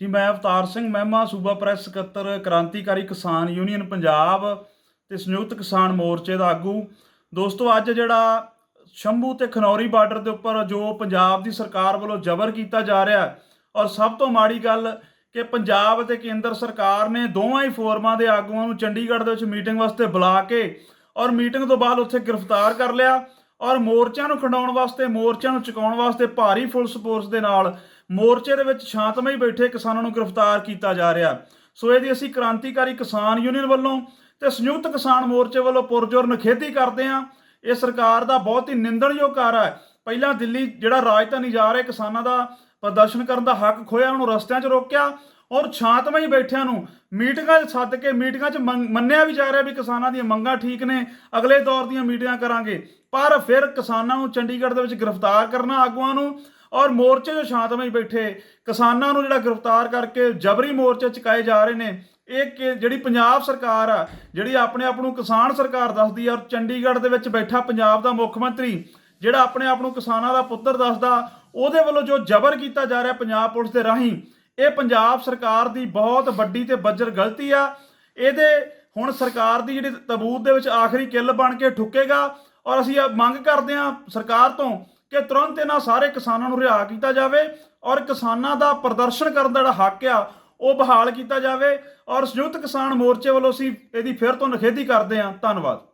ਜੀ, ਮੈਂ ਅਵਤਾਰ ਸਿੰਘ ਮਹਿਮਾ, ਸੂਬਾ ਪ੍ਰੈਸ ਸਕੱਤਰ, ਕ੍ਰਾਂਤੀਕਾਰੀ ਕਿਸਾਨ ਯੂਨੀਅਨ ਪੰਜਾਬ ਤੇ ਸੰਯੁਕਤ ਕਿਸਾਨ ਮੋਰਚੇ ਦਾ ਆਗੂ। ਦੋਸਤੋ, ਅੱਜ ਜਿਹੜਾ ਸ਼ੰਭੂ ਤੇ ਖਨੌਰੀ ਬਾਰਡਰ ਦੇ ਉੱਪਰ ਜੋ ਪੰਜਾਬ ਦੀ ਸਰਕਾਰ ਵੱਲੋਂ ਜ਼ਬਰ ਕੀਤਾ ਜਾ ਰਿਹਾ ਔਰ ਸਭ ਤੋਂ ਮਾੜੀ ਗੱਲ ਕਿ ਪੰਜਾਬ ਅਤੇ ਕੇਂਦਰ ਸਰਕਾਰ ਨੇ ਦੋਵਾਂ ਹੀ ਫੋਰਮਾਂ ਦੇ ਆਗੂਆਂ ਨੂੰ ਚੰਡੀਗੜ੍ਹ ਦੇ ਵਿੱਚ ਮੀਟਿੰਗ ਵਾਸਤੇ ਬੁਲਾ ਕੇ ਔਰ ਮੀਟਿੰਗ ਤੋਂ ਬਾਅਦ ਉੱਥੇ ਗ੍ਰਿਫਤਾਰ ਕਰ ਲਿਆ। ਔਰ ਮੋਰਚਿਆਂ ਨੂੰ ਖੰਡਾਉਣ ਵਾਸਤੇ, ਮੋਰਚਿਆਂ ਨੂੰ ਚੁਕਾਉਣ ਵਾਸਤੇ ਭਾਰੀ ਪੁਲਿਸ ਫੋਰਸ ਦੇ ਨਾਲ ਮੋਰਚੇ ਦੇ ਵਿੱਚ ਸ਼ਾਂਤਮਈ ਬੈਠੇ ਕਿਸਾਨਾਂ ਨੂੰ ਗ੍ਰਿਫਤਾਰ ਕੀਤਾ ਜਾ ਰਿਹਾ। ਸੋ ਇਹਦੀ ਅਸੀਂ ਕ੍ਰਾਂਤੀਕਾਰੀ ਕਿਸਾਨ ਯੂਨੀਅਨ ਵੱਲੋਂ ਤੇ ਸੰਯੁਕਤ ਕਿਸਾਨ ਮੋਰਚੇ ਵੱਲੋਂ ਪੁਰਜੋਰ ਨਿਖੇਧੀ ਕਰਦੇ ਹਾਂ। ਇਹ ਸਰਕਾਰ ਦਾ ਬਹੁਤ ਹੀ ਨਿੰਦਣਯੋਗ ਕਾਰ ਹੈ। ਪਹਿਲਾਂ ਦਿੱਲੀ ਜਿਹੜਾ ਰਾਜਧਾਨੀ ਜਾ ਰਿਹਾ, ਕਿਸਾਨਾਂ ਦਾ ਪ੍ਰਦਰਸ਼ਨ ਕਰਨ ਦਾ ਹੱਕ ਖੋਇਆ ਉਹਨੂੰ ਰਸਤਿਆਂ 'ਚ ਰੋਕਿਆ। ਔਰ ਸ਼ਾਂਤਮਈ ਬੈਠਿਆਂ ਨੂੰ ਮੀਟਿੰਗਾਂ 'ਚ ਸੱਦ ਕੇ ਮੀਟਿੰਗਾਂ 'ਚ ਮੰਗ- ਮੰਨਿਆ ਵੀ ਜਾ ਰਿਹਾ ਵੀ ਕਿਸਾਨਾਂ ਦੀਆਂ ਮੰਗਾਂ ਠੀਕ ਨੇ, ਅਗਲੇ ਦੌਰ ਦੀਆਂ ਮੀਟਿੰਗਾਂ ਕਰਾਂਗੇ। ਪਰ ਫਿਰ ਕਿਸਾਨਾਂ ਨੂੰ ਚੰਡੀਗੜ੍ਹ ਦੇ ਵਿੱਚ ਗ੍ਰਿਫਤਾਰ ਕਰਨਾ ਆਗੂਆਂ ਨੂੰ ਔਰ ਮੋਰਚੇ 'ਚ ਸ਼ਾਂਤਮਈ ਬੈਠੇ, ਕਿਸਾਨਾਂ ਨੂੰ ਜਿਹੜਾ ਗ੍ਰਿਫਤਾਰ ਕਰਕੇ ਜਬਰੀ ਮੋਰਚੇ ਚੁਕਾਏ ਜਾ ਰਹੇ ਨੇ, ਇਹ ਕਿ ਜਿਹੜੀ ਪੰਜਾਬ ਸਰਕਾਰ ਆ, ਜਿਹੜੀ ਆਪਣੇ ਆਪ ਨੂੰ ਕਿਸਾਨ ਸਰਕਾਰ ਦੱਸਦੀ ਆ ਔਰ ਚੰਡੀਗੜ੍ਹ ਦੇ ਵਿੱਚ ਬੈਠਾ ਪੰਜਾਬ ਦਾ ਮੁੱਖ ਮੰਤਰੀ, ਜਿਹੜਾ ਆਪਣੇ ਆਪ ਨੂੰ ਕਿਸਾਨਾਂ ਦਾ ਪੁੱਤਰ ਦੱਸਦਾ, ਉਹਦੇ ਵੱਲੋਂ ਜੋ ਜ਼ਬਰ ਕੀਤਾ ਜਾ ਰਿਹਾ ਪੰਜਾਬ ਪੁਲਿਸ ਦੇ ਰਾਹੀਂ ਇਹ ਪੰਜਾਬ ਸਰਕਾਰ ਦੀ ਬਹੁਤ ਵੱਡੀ ਤੇ ਬੱਜਰ ਗਲਤੀ ਆ। ਇਹਦੇ ਹੁਣ ਸਰਕਾਰ ਦੀ ਜਿਹੜੀ ਤਬੂਤ ਦੇ ਵਿੱਚ ਆਖਰੀ ਕਿੱਲ ਬਣ ਕੇ ਠੁੱਕੇਗਾ ਔਰ ਅਸੀਂ ਮੰਗ ਕਰਦੇ ਹਾਂ ਸਰਕਾਰ ਤੋਂ ਕਿ ਤੁਰੰਤ ਇਹਨਾਂ ਸਾਰੇ ਕਿਸਾਨਾਂ ਨੂੰ ਰਿਹਾ ਕੀਤਾ ਜਾਵੇ ਔਰ ਕਿਸਾਨਾਂ ਦਾ ਪ੍ਰਦਰਸ਼ਨ ਕਰਨ ਦਾ ਜਿਹੜਾ ਹੱਕ ਆ, ਉਹ ਬਹਾਲ ਕੀਤਾ ਜਾਵੇ ਔਰ ਸੰਯੁਕਤ ਕਿਸਾਨ ਮੋਰਚੇ ਵੱਲੋਂ ਅਸੀਂ ਇਹਦੀ ਫਿਰ ਤੋਂ ਨਿਖੇਧੀ ਕਰਦੇ ਹਾਂ। ਧੰਨਵਾਦ।